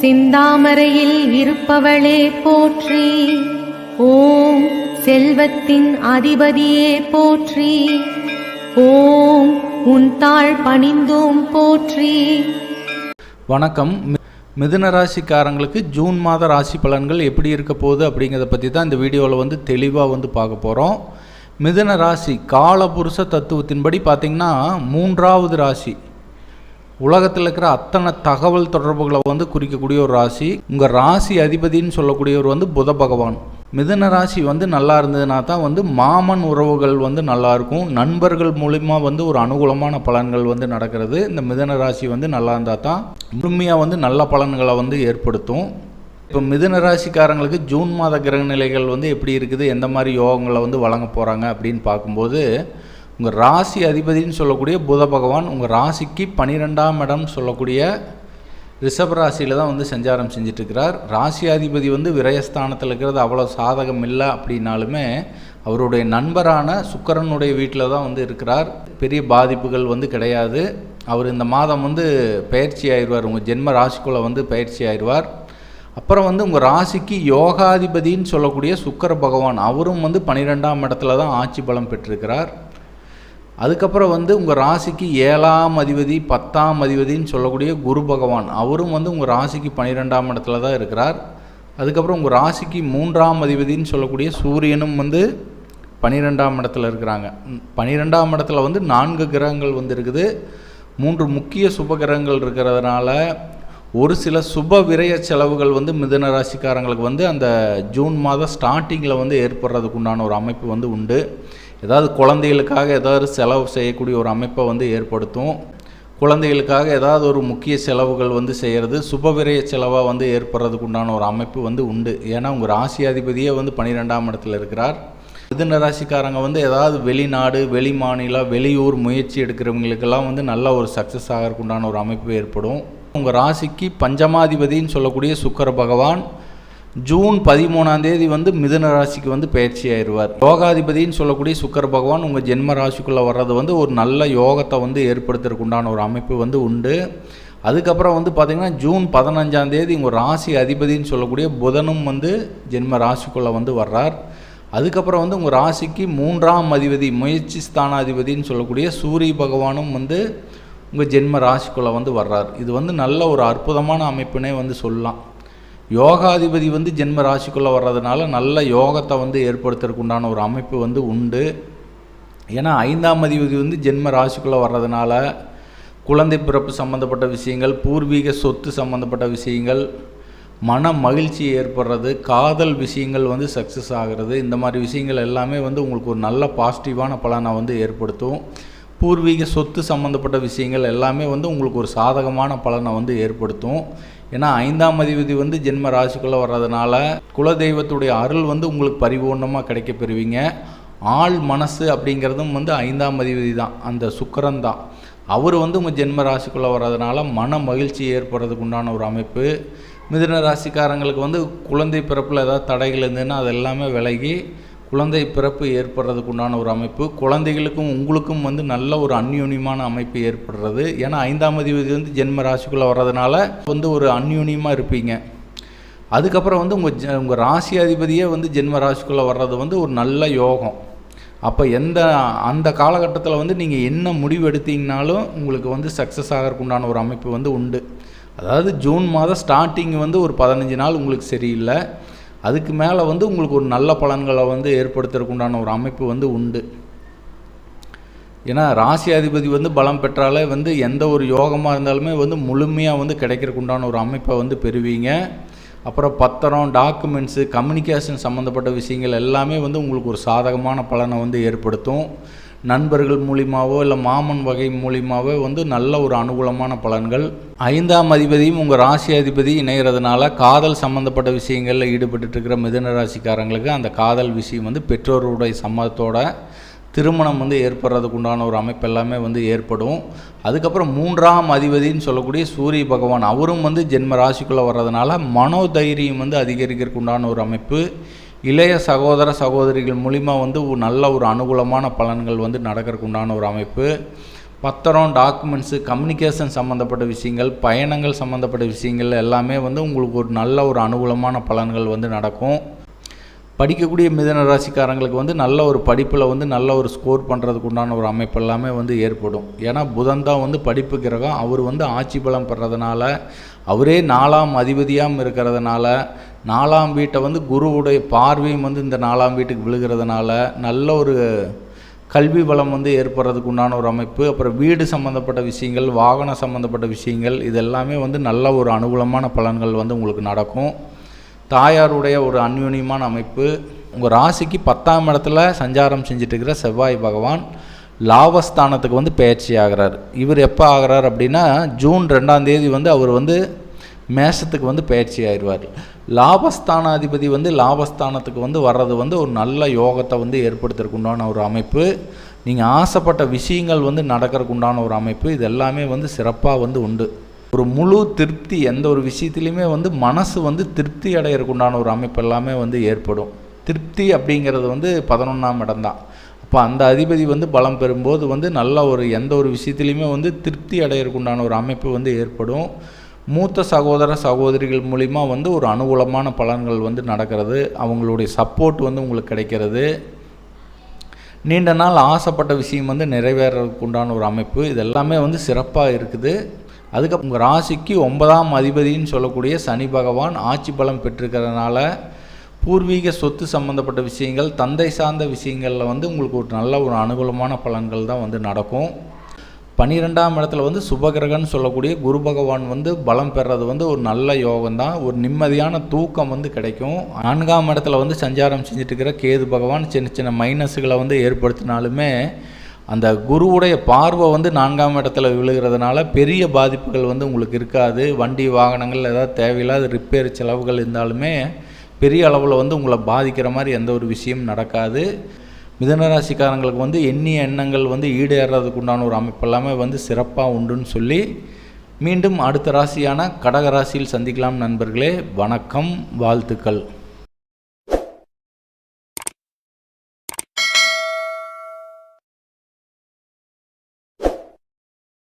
சிந்தாமரையில் இருப்பவளே போற்றி. ஓம் செல்வத்தின் அதிபதியே போற்றி. ஓம் உன் தாழ் பணிந்தோம் போற்றி. வணக்கம். மிதுன ராசிக்காரங்களுக்கு ஜூன் மாத ராசி பலன்கள் எப்படி இருக்க போகுது அப்படிங்கிறத பற்றி தான் இந்த வீடியோவில் வந்து தெளிவாக வந்து பார்க்க போகிறோம் மிதுன ராசி காலபுருஷ தத்துவத்தின்படி பார்த்திங்கன்னா மூன்றாவது ராசி உலகத்தில் இருக்கிற அத்தனை தகவல் தொடர்புகளை வந்து குறிக்கக்கூடிய ஒரு ராசி. உங்கள் ராசி அதிபதின்னு சொல்லக்கூடியவர் வந்து புத பகவான். மிதன ராசி வந்து நல்லா இருந்ததுனா தான் வந்து மாமன் உறவுகள் வந்து நல்லாயிருக்கும் நண்பர்கள் மூலிமா வந்து ஒரு அனுகூலமான பலன்கள் வந்து நடக்கிறது. இந்த மிதன ராசி வந்து நல்லா இருந்தால் தான் முழுமையாக வந்து நல்ல பலன்களை வந்து ஏற்படுத்தும். இப்போ மிதுன ராசிக்காரங்களுக்கு ஜூன் மாத கிரக நிலைகள் வந்து எப்படி இருக்குது? எந்த மாதிரி யோகங்களை வந்து வழங்க போகிறாங்க அப்படின்னு பார்க்கும்போது உங்கள் ராசி அதிபதின்னு சொல்லக்கூடிய புத பகவான் உங்கள் ராசிக்கு பன்னிரெண்டாம் இடம் சொல்லக்கூடிய ரிஷப ராசியில் தான் வந்து சஞ்சாரம் செஞ்சிட்ருக்கிறார் ராசியாதிபதி வந்து விரயஸ்தானத்தில் இருக்கிறது அவ்வளோ சாதகம் இல்லை அப்படின்னாலுமே அவருடைய நண்பரான சுக்கரனுடைய வீட்டில் தான் வந்து இருக்கிறார். பெரிய பாதிப்புகள் வந்து கிடையாது. அவர் இந்த மாதம் வந்து பயிற்சி ஆயிடுவார். உங்கள் ஜென்ம ராசிக்குள்ளே வந்து பயிற்சி ஆயிடுவார். அப்புறம் வந்து உங்கள் ராசிக்கு யோகாதிபதின்னு சொல்லக்கூடிய சுக்கர பகவான் அவரும் வந்து பன்னிரெண்டாம் இடத்துல தான் ஆட்சி பலம் பெற்றிருக்கிறார். அதுக்கப்புறம் வந்து உங்கள் ராசிக்கு ஏழாம் அதிபதி பத்தாம் அதிபதின்னு சொல்லக்கூடிய குரு பகவான் அவரும் வந்து உங்கள் ராசிக்கு பன்னிரெண்டாம் இடத்துல தான் இருக்கிறார். அதுக்கப்புறம் உங்கள் ராசிக்கு மூன்றாம் அதிபதின்னு சொல்லக்கூடிய சூரியனும் வந்து பன்னிரெண்டாம் இடத்துல இருக்கிறாங்க. பனிரெண்டாம் பன்னிரெண்டாம் இடத்துல வந்து நான்கு கிரகங்கள் வந்து இருக்குது. மூன்று முக்கிய சுப கிரகங்கள் இருக்கிறதுனால ஒரு சில சுப விரய செலவுகள் வந்து மிதுன ராசிக்காரங்களுக்கு வந்து அந்த ஜூன் மாதம் ஸ்டார்டிங்கில் வந்து ஏற்படுறதுக்கு உண்டான ஒரு அமைப்பு வந்து உண்டு. ஏதாவது குழந்தைகளுக்காக ஏதாவது செலவு செய்யக்கூடிய ஒரு அமைப்பை வந்து ஏற்படுத்தும். குழந்தைகளுக்காக ஏதாவது ஒரு முக்கிய செலவுகள் வந்து செய்கிறது சுப விரய செலவாக வந்து ஏற்படுறதுக்கு உண்டான ஒரு அமைப்பு வந்து உண்டு. ஏன்னா உங்கள் ராசியாதிபதியே வந்து பன்னிரெண்டாம் இடத்துல இருக்கிறார். மிதுன ராசிக்காரங்க வந்து ஏதாவது வெளிநாடு வெளி மாநிலம் வெளியூர் முயற்சி எடுக்கிறவங்களுக்கெல்லாம் வந்து நல்ல ஒரு சக்ஸஸ் ஆகிறதுக்கு உண்டான ஒரு அமைப்பு ஏற்படும். உங்கள் ராசிக்கு பஞ்சமாதிபதின்னு சொல்லக்கூடிய சுக்கர பகவான் ஜூன் பதிமூணாம் தேதி வந்து மிதுன ராசிக்கு வந்து பயிற்சி ஆயிடுவார். யோகாதிபதின்னு சொல்லக்கூடிய சுக்கர பகவான் உங்கள் ஜென்ம ராசிக்குள்ளே வர்றது வந்து ஒரு நல்ல யோகத்தை வந்து ஏற்படுத்துறதுக்கு உண்டான ஒரு அமைப்பு வந்து உண்டு. அதுக்கப்புறம் வந்து பார்த்திங்கன்னா ஜூன் பதினஞ்சாம் தேதி உங்கள் ராசி அதிபதின்னு சொல்லக்கூடிய புதனும் வந்து ஜென்ம ராசிக்குள்ளே வந்து வர்றார். அதுக்கப்புறம் வந்து உங்கள் ராசிக்கு மூன்றாம் அதிபதி முயற்சி ஸ்தானாதிபதின்னு சொல்லக்கூடிய சூரிய பகவானும் வந்து உங்கள் ஜென்ம ராசிக்குள்ளே வந்து வர்றார். இது வந்து நல்ல ஒரு அற்புதமான அமைப்புனே வந்து சொல்லலாம். யோகாதிபதி வந்து ஜென்ம ராசிக்குள்ளே வர்றதுனால நல்ல யோகத்தை வந்து ஏற்படுத்துறதுக்கு உண்டான ஒரு அமைப்பு வந்து உண்டு. ஏன்னா ஐந்தாம் அதிபதி வந்து ஜென்ம ராசிக்குள்ளே வர்றதுனால குழந்தை பிறப்பு சம்மந்தப்பட்ட விஷயங்கள் பூர்வீக சொத்து சம்மந்தப்பட்ட விஷயங்கள் மன மகிழ்ச்சி ஏற்படுறது காதல் விஷயங்கள் வந்து சக்ஸஸ் ஆகிறது இந்த மாதிரி விஷயங்கள் எல்லாமே வந்து உங்களுக்கு ஒரு நல்ல பாசிட்டிவான பலனை வந்து ஏற்படுத்தும். பூர்வீக சொத்து சம்மந்தப்பட்ட விஷயங்கள் எல்லாமே வந்து உங்களுக்கு ஒரு சாதகமான பலனை வந்து ஏற்படுத்தும். ஏன்னா ஐந்தாம் அதிபதி வந்து ஜென்ம ராசிக்குள்ளே வர்றதுனால குலதெய்வத்துடைய அருள் வந்து உங்களுக்கு பரிபூர்ணமாக கிடைக்க பெறுவீங்க. ஆள் மனசு அப்படிங்கிறதும் வந்து ஐந்தாம் அதிபதி தான். அந்த சுக்கரன் தான். அவர் வந்து உங்கள் ஜென்ம ராசிக்குள்ளே வர்றதுனால மன மகிழ்ச்சி ஏற்படுறதுக்கு உண்டான ஒரு அமைப்பு. மிதுன ராசிக்காரங்களுக்கு வந்து குழந்தை பிறப்பில் ஏதாவது தடைகள் இருந்ததுன்னா அது எல்லாமே விலகி குழந்தை பிறப்பு ஏற்படுறதுக்கு உண்டான ஒரு அமைப்பு குழந்தைகளுக்கும் உங்களுக்கும் வந்து நல்ல ஒரு அந்யூன்யமான அமைப்பு ஏற்படுறது. ஏன்னா ஐந்தாம் அதிபதி வந்து ஜென்ம ராசிக்குள்ளே வர்றதுனால வந்து ஒரு அந்யூன்யமாக இருப்பீங்க. அதுக்கப்புறம் வந்து உங்கள் ஜ உங்கள் ராசி அதிபதியே வந்து ஜென்ம ராசிக்குள்ளே வர்றது வந்து ஒரு நல்ல யோகம். அப்போ எந்த அந்த காலகட்டத்தில் வந்து நீங்கள் என்ன முடிவு எடுத்தீங்கனாலும் உங்களுக்கு வந்து சக்ஸஸ் ஆகிறதுக்கு உண்டான ஒரு அமைப்பு வந்து உண்டு. அதாவது ஜூன் மாதம் ஸ்டார்டிங் வந்து ஒரு பதினஞ்சு நாள் உங்களுக்கு சரியில்லை. அதுக்கு மேலே வந்து உங்களுக்கு ஒரு நல்ல பலன்களை வந்து ஏற்படுத்துறதுக்குண்டான ஒரு அமைப்பு வந்து உண்டு. ஏன்னா ராசி அதிபதி வந்து பலம் பெற்றாலே வந்து எந்த ஒரு யோகமாக இருந்தாலுமே வந்து முழுமையாக வந்து கிடைக்கிறக்குண்டான ஒரு அமைப்பை வந்து பெறுவீங்க. அப்புறம் பத்திரம் டாக்குமெண்ட்ஸு கம்யூனிகேஷன் சம்மந்தப்பட்ட விஷயங்கள் எல்லாமே வந்து உங்களுக்கு ஒரு சாதகமான பலனை வந்து ஏற்படுத்தும். நண்பர்கள் மூலியமாகவோ இல்லை மாமன் வகை மூலியமாகவோ வந்து நல்ல ஒரு அனுகூலமான பலன்கள். ஐந்தாம் அதிபதியும் உங்கள் ராசி அதிபதி இணைகிறதுனால காதல் சம்மந்தப்பட்ட விஷயங்களில் ஈடுபட்டு இருக்கிற ராசிக்காரங்களுக்கு அந்த காதல் விஷயம் வந்து பெற்றோருடைய சம்மதத்தோட திருமணம் வந்து ஏற்படுறதுக்கு உண்டான ஒரு அமைப்பு எல்லாமே வந்து ஏற்படும். அதுக்கப்புறம் மூன்றாம் அதிபதின்னு சொல்லக்கூடிய சூரிய பகவான் அவரும் வந்து ஜென்ம ராசிக்குள்ளே வர்றதுனால மனோதைரியம் வந்து அதிகரிக்கிறதுக்கு உண்டான ஒரு அமைப்பு. இளைய சகோதர சகோதரிகள் மூலிமா வந்து நல்ல ஒரு அனுகூலமான பலன்கள் வந்து நடக்கிறதுக்கு உண்டான ஒரு அமைப்பு. பத்திரம் டாக்குமெண்ட்ஸு கம்யூனிகேஷன் சம்மந்தப்பட்ட விஷயங்கள் பயணங்கள் சம்மந்தப்பட்ட விஷயங்கள் எல்லாமே வந்து உங்களுக்கு ஒரு நல்ல ஒரு அனுகூலமான பலன்கள் வந்து நடக்கும். படிக்கக்கூடிய மிதன ராசிக்காரங்களுக்கு வந்து நல்ல ஒரு படிப்பில் வந்து நல்ல ஒரு ஸ்கோர் பண்ணுறதுக்கு உண்டான ஒரு அமைப்பு எல்லாமே வந்து ஏற்படும். ஏன்னா புதன் தான் வந்து படிப்பு கிரகம். அவர் வந்து ஆட்சி பலம் பெறதுனால அவரே நாலாம் அதிபதியாகவும் இருக்கிறதுனால நாலாம் வீட்டை வந்து குருவுடைய பார்வையும் வந்து இந்த நாலாம் வீட்டுக்கு விழுகிறதுனால நல்ல ஒரு கல்வி வளம் வந்து ஏற்படுறதுக்கு உண்டான ஒரு அமைப்பு. அப்புறம் வீடு சம்மந்தப்பட்ட விஷயங்கள் வாகனம் சம்மந்தப்பட்ட விஷயங்கள் இது எல்லாமே வந்து நல்ல ஒரு அனுகூலமான பலன்கள் வந்து உங்களுக்கு நடக்கும். தாயாருடைய ஒரு அந்யூன்யமான அமைப்பு. உங்கள் ராசிக்கு பத்தாம் இடத்துல சஞ்சாரம் செஞ்சுட்டு இருக்கிற செவ்வாய் பகவான் லாபஸ்தானத்துக்கு வந்து பயிற்சி ஆகிறார். இவர் எப்போ ஆகிறார் அப்படின்னா ஜூன் ரெண்டாம் தேதி வந்து அவர் வந்து மேஷத்துக்கு வந்து பயிற்சி ஆயிடுவார். லாபஸ்தானாதிபதி வந்து லாபஸ்தானத்துக்கு வந்து வர்றது வந்து ஒரு நல்ல யோகத்தை வந்து ஏற்படுத்துறதுக்குண்டான ஒரு அமைப்பு. நீங்கள் ஆசைப்பட்ட விஷயங்கள் வந்து நடக்கிறக்குண்டான ஒரு அமைப்பு. இது எல்லாமே வந்து சிறப்பாக வந்து உண்டு. ஒரு முழு திருப்தி எந்த ஒரு விஷயத்துலையுமே வந்து மனசு வந்து திருப்தி அடையிறதுக்கு உண்டான ஒரு அமைப்பு எல்லாமே வந்து ஏற்படும். திருப்தி அப்படிங்கிறது வந்து பதினொன்றாம் இடம்தான் அப்போ அந்த அதிபதி வந்து பலம் பெறும்போது வந்து நல்ல ஒரு எந்த ஒரு விஷயத்துலையுமே வந்து திருப்தி அடையிறதுக்கு உண்டான ஒரு அமைப்பு வந்து ஏற்படும். மூத்த சகோதர சகோதரிகள் மூலிமா வந்து ஒரு அனுகூலமான பலன்கள் வந்து நடக்கிறது. அவங்களுடைய சப்போர்ட் வந்து உங்களுக்கு கிடைக்கிறது. நீண்ட நாள் ஆசைப்பட்ட விஷயம் வந்து நிறைவேறதுக்கு உண்டான ஒரு அமைப்பு. இதெல்லாமே வந்து சிறப்பாக இருக்குது. அதுக்கப்புறம் உங்கள் ராசிக்கு ஒன்பதாம் அதிபதின்னு சொல்லக்கூடிய சனி பகவான் ஆட்சி பலம் பெற்றிருக்கிறதுனால பூர்வீக சொத்து சம்மந்தப்பட்ட விஷயங்கள் தந்தை சார்ந்த விஷயங்களில் வந்து உங்களுக்கு ஒரு நல்ல ஒரு அனுகூலமான பலன்கள் தான் வந்து நடக்கும். பன்னிரெண்டாம் இடத்துல வந்து சுபகிரகன்னு சொல்லக்கூடிய குரு பகவான் வந்து பலம் பெறது வந்து ஒரு நல்ல யோகம் தான் ஒரு நிம்மதியான தூக்கம் வந்து கிடைக்கும். நான்காம் இடத்துல வந்து சஞ்சாரம் செஞ்சுட்டு இருக்கிற கேது பகவான் சின்ன சின்ன மைனஸுகளை வந்து ஏற்படுத்தினாலுமே அந்த குருவுடைய பார்வை வந்து நான்காம் இடத்துல விழுகிறதுனால பெரிய பாதிப்புகள் வந்து உங்களுக்கு இருக்காது. வண்டி வாகனங்கள் ஏதாவது தேவையில்லாத ரிப்பேர் செலவுகள் இருந்தாலுமே பெரிய அளவில் வந்து உங்களை பாதிக்கிற மாதிரி எந்த ஒரு விஷயம் நடக்காது. மிதனராசிக்காரங்களுக்கு வந்து எண்ணிய எண்ணங்கள் வந்து ஈடேறதுக்கு உண்டான ஒரு அமைப்பு எல்லாமே வந்து சிறப்பாக உண்டுன்னு சொல்லி மீண்டும் அடுத்த ராசியான கடக ராசியில் சந்திக்கலாம் நண்பர்களே. வணக்கம் வாழ்த்துக்கள்.